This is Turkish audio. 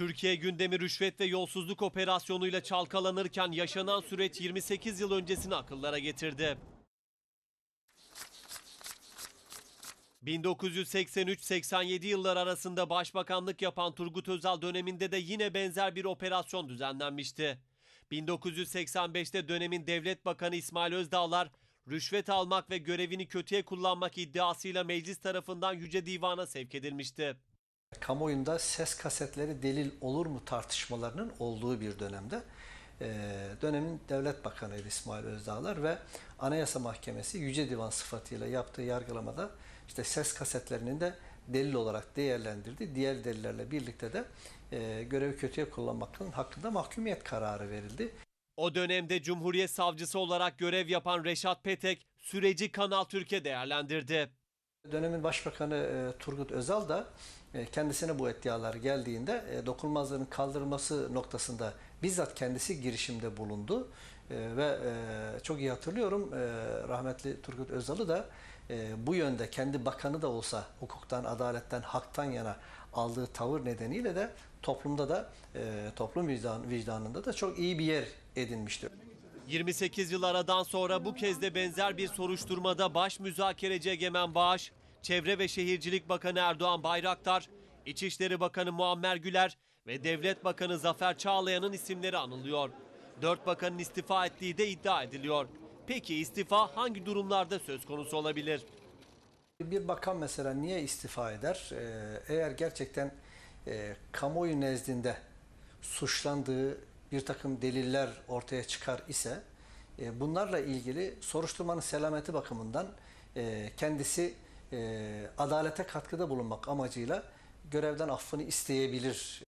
Türkiye gündemi rüşvet ve yolsuzluk operasyonuyla çalkalanırken yaşanan süreç 28 yıl öncesini akıllara getirdi. 1983-87 yıllar arasında başbakanlık yapan Turgut Özal döneminde de yine benzer bir operasyon düzenlenmişti. 1985'te dönemin devlet bakanı İsmail Özdağlar rüşvet almak ve görevini kötüye kullanmak iddiasıyla meclis tarafından Yüce Divan'a sevk edilmişti. Kamuoyunda ses kasetleri delil olur mu tartışmalarının olduğu bir dönemde e, dönemin devlet bakanıydı İsmail Özdağlar ve Anayasa Mahkemesi Yüce Divan sıfatıyla yaptığı yargılamada işte ses kasetlerinin de delil olarak değerlendirdi. Diğer delillerle birlikte de e, görevi kötüye kullanmakın hakkında mahkumiyet kararı verildi. O dönemde Cumhuriyet Savcısı olarak görev yapan Reşat Petek süreci Kanal Türkiye değerlendirdi. Dönemin Başbakanı e, Turgut Özal da e, kendisine bu iddialar geldiğinde e, dokunulmazlığın kaldırılması noktasında bizzat kendisi girişimde bulundu. E, ve e, çok iyi hatırlıyorum e, rahmetli Turgut Özal'ı da e, bu yönde kendi bakanı da olsa hukuktan, adaletten, haktan yana aldığı tavır nedeniyle de toplumda da e, toplum vicdan, vicdanında da çok iyi bir yer edinmiştir. 28 yıl aradan sonra bu kez de benzer bir soruşturmada baş müzakereci Egemen Bağış, Çevre ve Şehircilik Bakanı Erdoğan Bayraktar, İçişleri Bakanı Muammer Güler ve Devlet Bakanı Zafer Çağlayan'ın isimleri anılıyor. Dört bakanın istifa ettiği de iddia ediliyor. Peki istifa hangi durumlarda söz konusu olabilir? Bir bakan mesela niye istifa eder? Ee, eğer gerçekten e, kamuoyu nezdinde suçlandığı bir takım deliller ortaya çıkar ise e, bunlarla ilgili soruşturmanın selameti bakımından e, kendisi e, adalete katkıda bulunmak amacıyla görevden affını isteyebilir.